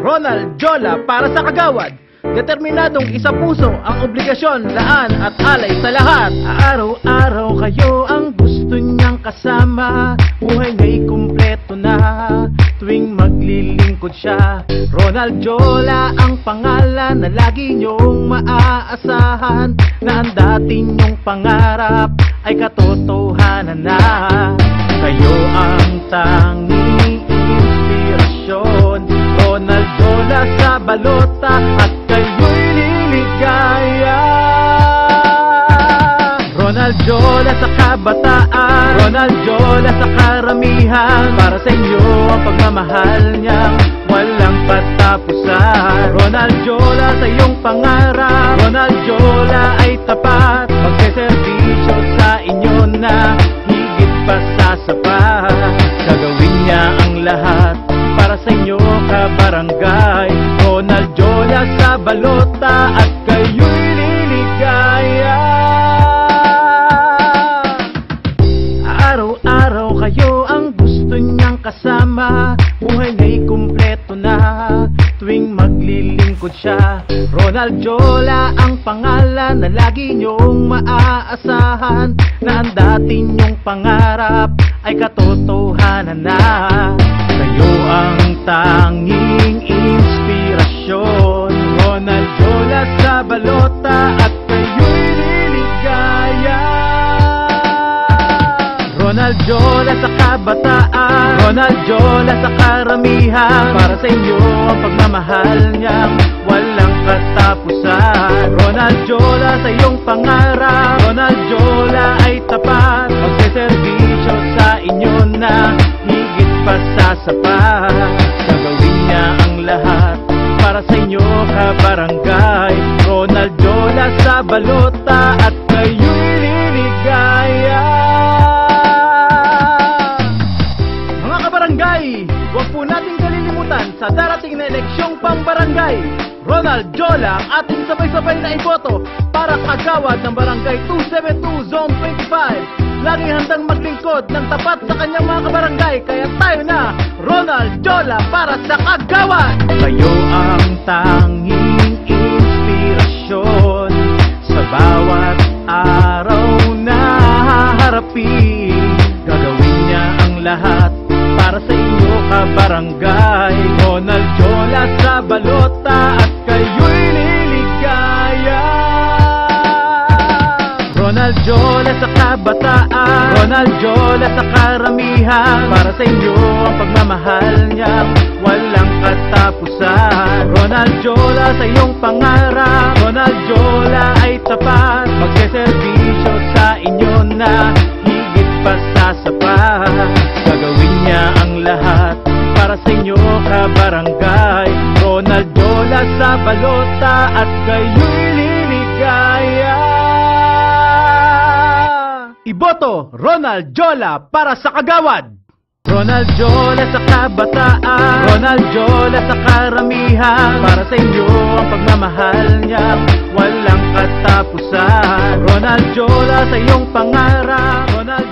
Ronald Jola para sa kagawad. Determinadong isa puso ang obligasyon, laan at alay sa lahat. Araw-araw kayo ang gusto niyang kasama. Buhay niya'y kumpleto na. Tuwing maglilingkod siya Ronald Jola ang pangalan na lagi niyong maaasahan. Na ang dati niyong pangarap ay katotohanan na. Kayo ang tanging balota at kayo'y liligaya Ronald Jola sa kabataan. Ronald Jola sa karamihan. Para sa inyo ang pagmamahal niyang walang patapusan. Ronald Jola sa iyong pangarap. Ronald Jola ay tapat. Magseservisyo sa inyo na higit pa sa sapat. Gagawin niya ang lahat para sa inyo kabarangay Ronald Jola sa balota at kayo'y liligaya. Araw-araw kayo ang gusto niyang kasama. Buhay niya'y kumpleto na. Tuwing maglilingkod siya Ronald Jola ang pangalan na lagi niyong maaasahan. Na ang dati niyong pangarap ay katotohanan na. Kayo Ronald Jola sa kabataan. Ronald Jola sa karamihan. Para sa inyo ang pagmamahal niyang walang katapusan. Ronald Jola sa iyong pangarap. Ronald Jola ay tapat. Magseservisyo sa inyo na higit pa sa sapat. Gagawin niya ang lahat para sa inyo kabarangay. Ronald Jola sa balota at Ronald Jola ating sabay-sabay na iboto para kagawad ng Barangay 272 Zone 25. Laging handang maglingkod ng tapat sa kanyang mga kabarangay. Kaya tayo na, Ronald Jola para sa kagawad! Kayo ang tanging inspirasyon sa bawat araw na harapin. Gagawin niya ang lahat para sa inyo kabarangay Ronald Jola sa balota at Ronald Jola sa kabataan. Ronald Jola sa karamihan. Para sa inyo ang pagmamahal niyang walang katapusan. Ronald Jola sa iyong pangarap. Ronald Jola ay tapat. Magseservisyo sa inyo na higit pa sa sapat. Gagawin niya ang lahat para sa inyo kabarangay Ronald Jola sa balota at kayo'y liligaya Iboto Ronald Jola para sa kagawad. Ronald Jola sa kabataan. Ronald Jola sa karamihan. Para sa inyo ang pagmamahal niyang walang katapusan. Ronald Jola sa iyong pangarap. Ronald